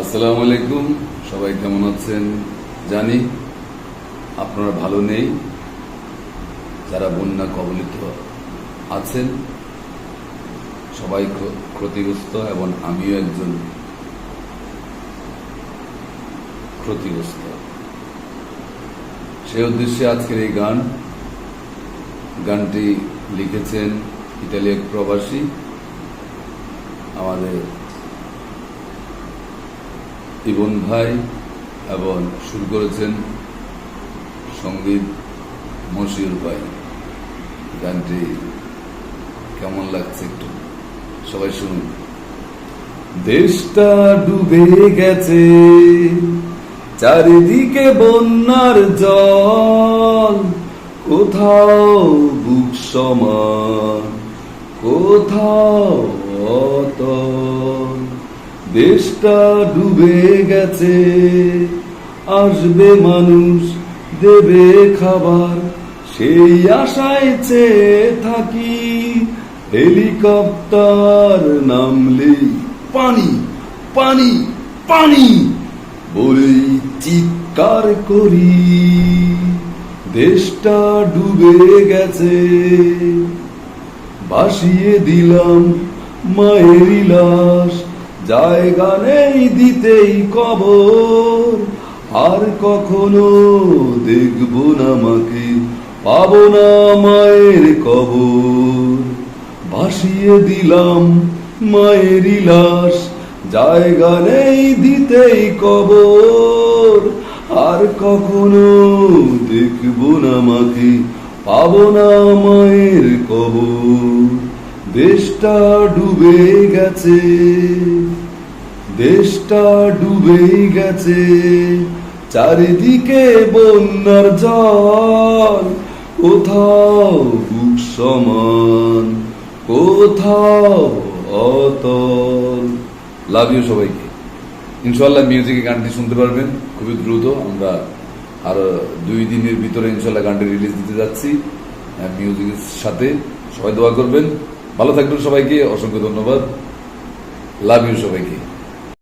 আসসালামু আলাইকুম। সবাই কেমন আছেন? জানি আপনারা ভালো নেই। যারা বন্যা কবলিত আছেন, সবাই ক্ষতিগ্রস্ত এবং আমিও একজন ক্ষতিগ্রস্ত। সে উদ্দেশ্যে আজকের এই গান, গানটি লিখেছেন ইতালি এক প্রবাসী, আমাদের ইবন ভাই এবং শুরু করেছেন সংগীত মশিউর ভাই। গানটি কেমন লাগছে একটু সবাই শুনুন। দেশটা ডুবে গেছে, চারিদিকে বন্যার জল, কোথাও বুক সমান, কোথাও অতল। দেশটা ডুবে গেছে। আসবে মানুষ, দেবে খাবার। সেই আশায় চেয়ে থাকি। হেলিকপ্টার নামলেই পানি পানি পানি বলেই চিৎকার করি। দেশটা ডুবে গেছে। ভাসিয়ে দিলাম মায়ের লাশ জায়গা নেই দিতেই কবর। আর কখনো দেখব না মাকে, পাবো না মায়ের কবর। ভাসিয়ে দিলাম মায়ের লাশ জায়গা নেই দিতেই কবর। আর কখনো দেখব না মাকে, পাবো না মায়ের কবর। দেশটা ডুবে গেছে, দেশটা ডুবে গেছে, চারিদিকে বন্যার জল, কোথাও বুক সমান, কোথাও অতল। লাভ ইউ সবাইকে। ইনশাল্লাহ মিউজিকে গানটি শুনতে পারবেন, খুবই দ্রুত। আমরা আর দুই দিনের ভিতরে ইনশাল্লাহ গানটি রিলিজ দিতে যাচ্ছি। মিউজিকের সাথে সবাই দোয়া করবেন। ভালো থাকবেন সবাইকে অসংখ্য ধন্যবাদ। লাভ ইউ সবাইকে।